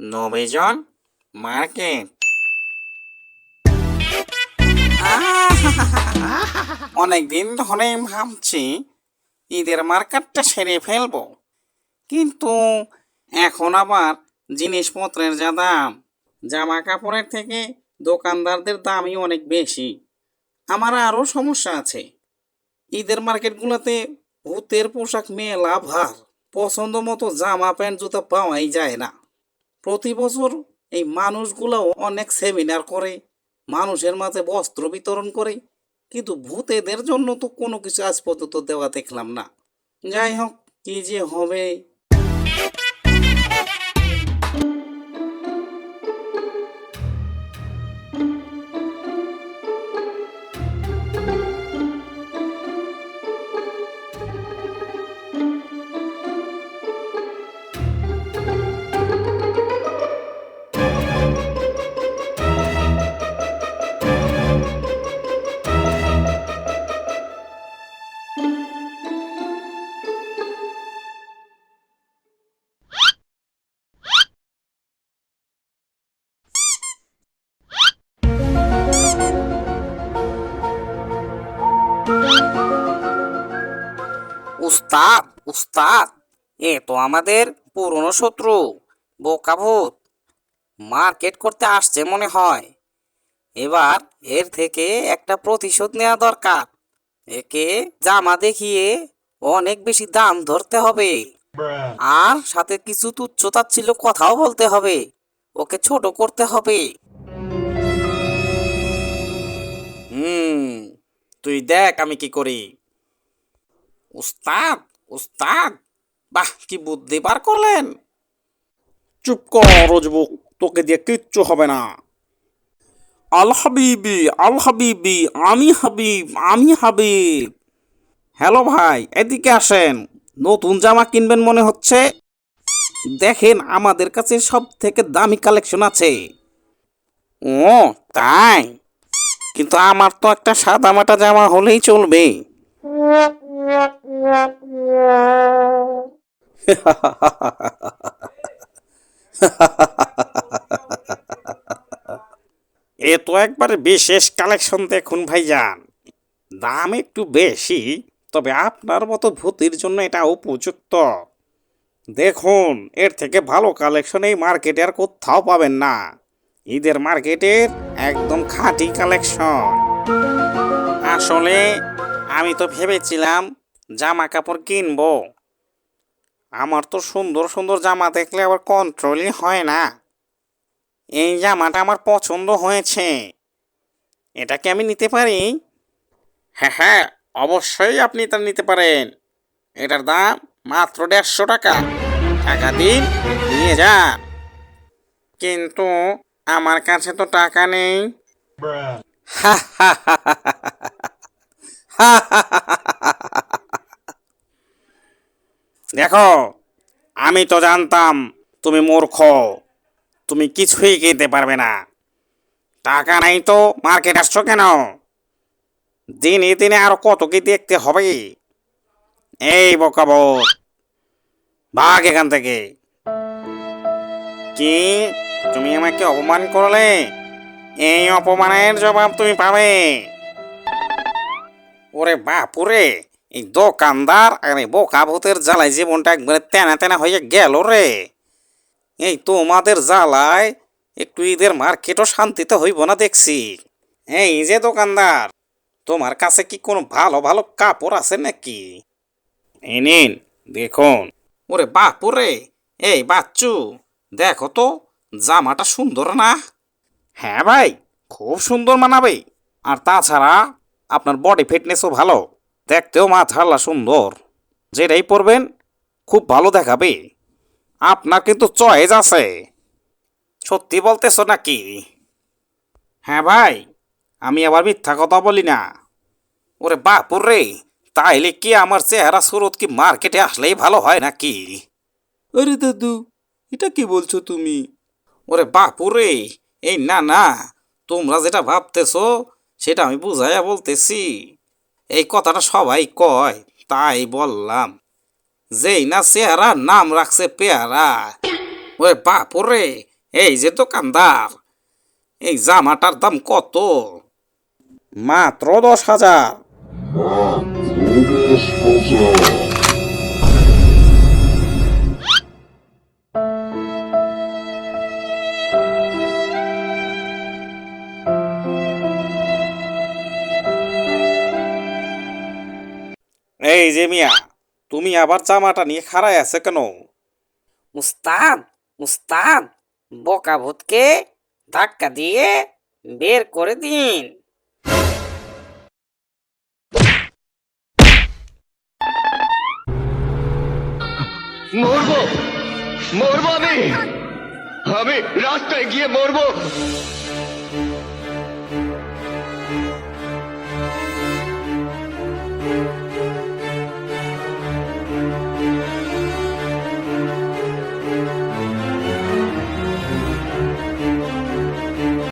নবীজন market অনেকদিন ধরে ভাবছি ঈদের মার্কেটটা সেরে ফেলব। কিন্তু এখন আবার জিনিসপত্রের যা দাম জামা কাপড়ের থেকে দোকানদারদের দামই অনেক বেশি। আমার আরও সমস্যা আছে। ঈদের মার্কেটগুলোতে ভূতের পোশাক মেলা ভার পছন্দ মতো জামা প্যান্ট জুতা পাওয়াই যায় না। প্রতি বছর এই মানুষগুলো অনেক সেমিনার করে, মানুষের মাঝে বস্ত্র বিতরণ করে, কিন্তু ভূতেদের জন্য তো কোনো কিছু আজ পর্যন্ত দেওয়া দেখলাম না। যাই হোক, কি যে হবে। উস্তাদ উস্তাদ, এ তো আমাদের পুরনো শত্রু, বোকা ভূত। মার্কেট করতে আসছে মনে হয়। এবার এর থেকে একটা প্রতিশোধ নেওয়া দরকার। একে জামা দেখিয়ে অনেক বেশি দাম ধরতে হবে। আর সাথে কিছু তুচ্ছতার ছিল কথাও বলতে হবে। ওকে ছোট করতে হবে। হুম, তুই দেখ আমি কি করি। উস্তাদ উস্তাদ, বাহ, কি বুদ্ধি বার করলেন। চুপ কর তোকে দিয়ে কিচ্ছু হবে না। আল হাবিবি আল হাবিবি, আমি হাবিব আমি হাবিব। হ্যালো ভাই, এদিকে আসেন। নতুন জামা কিনবেন মনে হচ্ছে? দেখেন, আমাদের কাছে সব থেকে দামি কালেকশন আছে। ও, তাই? কিন্তু আমার তো একটা সাদা মাটা জামা হলেই চলবে। এ তো একবারে বিশেষ কালেকশন দেখুন ভাইজান। দাম একটু বেশি, তবে আপনার মতো ভূতির জন্য এটা উপযুক্ত। দেখুন, এর থেকে ভালো কালেকশন এই মার্কেটে আর কোথাও পাবেন না। ঈদের মার্কেটের একদম খাঁটি কালেকশন। আসলে আমি তো ভেবেছিলাম জামা কাপড় কিনবো। আমার তো সুন্দর সুন্দর জামা দেখলে আবার কন্ট্রোলই হয় না। এই জামাটা আমার পছন্দ হয়েছে। এটাকে আমি নিতে পারি? হ্যাঁ হ্যাঁ অবশ্যই আপনি তা নিতে পারেন। এটার দাম মাত্র দেড়শো টাকা। টাকা দিন, নিয়ে যান। কিন্তু আমার কাছে তো টাকা নেই। হা হা হা হা। দেখো, আমি তো জানতাম তুমি মূর্খ। তুমি কিছুই কিনতে পারবে না। টাকা নাই তো, মার্কেট আসছো কেন? দিনে দিনে আরও কত কি দেখতে হবে? এই বকাবত ভাগ এখান থেকে। কি? তুমি আমাকে অপমান করলে? এই অপমানের জবাব তুমি পাবে। ওরে বাপুরে এই দোকানদার আর এই বোকা ভূতের জ্বালায় জীবনটা একবারে তেনা তেনা হয়ে গেল রে। এই তোমাদের জ্বালায় একটু ঈদের মার্কেটও শান্তিতে হইব না দেখছি। এই যে দোকানদার, তোমার কাছে কি কোনো ভালো ভালো কাপড় আছে নাকি? এই নিন, দেখুন। ওরে বাপুরে এই বাচ্চু, দেখো তো, জামাটা সুন্দর না? হ্যাঁ ভাই, খুব সুন্দর মানাবে। আর তাছাড়া আপনার বডি ফিটনেসও ভালো। দেখতেও মাথাল্লা সুন্দর। যেটাই পরবেন খুব ভালো দেখাবে। আপনার কিন্তু চয়েস আছে। সত্যি বলতেছো নাকি? হ্যাঁ ভাই আমি আবার মিথ্যা কথা বলি না। ওরে বাপুর রে তাইলে কি আমার চেহারা সুরত কি মার্কেটে আসলেই ভালো হয় নাকি? আরে দাদু এটা কি বলছো তুমি? ওরে বাপুর রে এই না না তোমরা যেটা ভাবতেছো সেটা আমি বুঝাইয়া বলতেছি। এই কথাটা সবাই কয়, তাই বললাম। যেই না চেহারা, নাম রাখছে পেয়ারা। ওরে বাপরে এই যে দোকানদার, এই জামাটার দাম কত? মাত্র দশ হাজার। এই যে মিয়া তুমি আবার জামাটা নিয়ে খাড়ায় আছে কেন? উস্তাদ উস্তাদ বোকা ভূতকে ধাক্কা দিয়ে বের করে দিন। মরবো মরবো আমি। আমি রাস্তায় গিয়ে মরবো।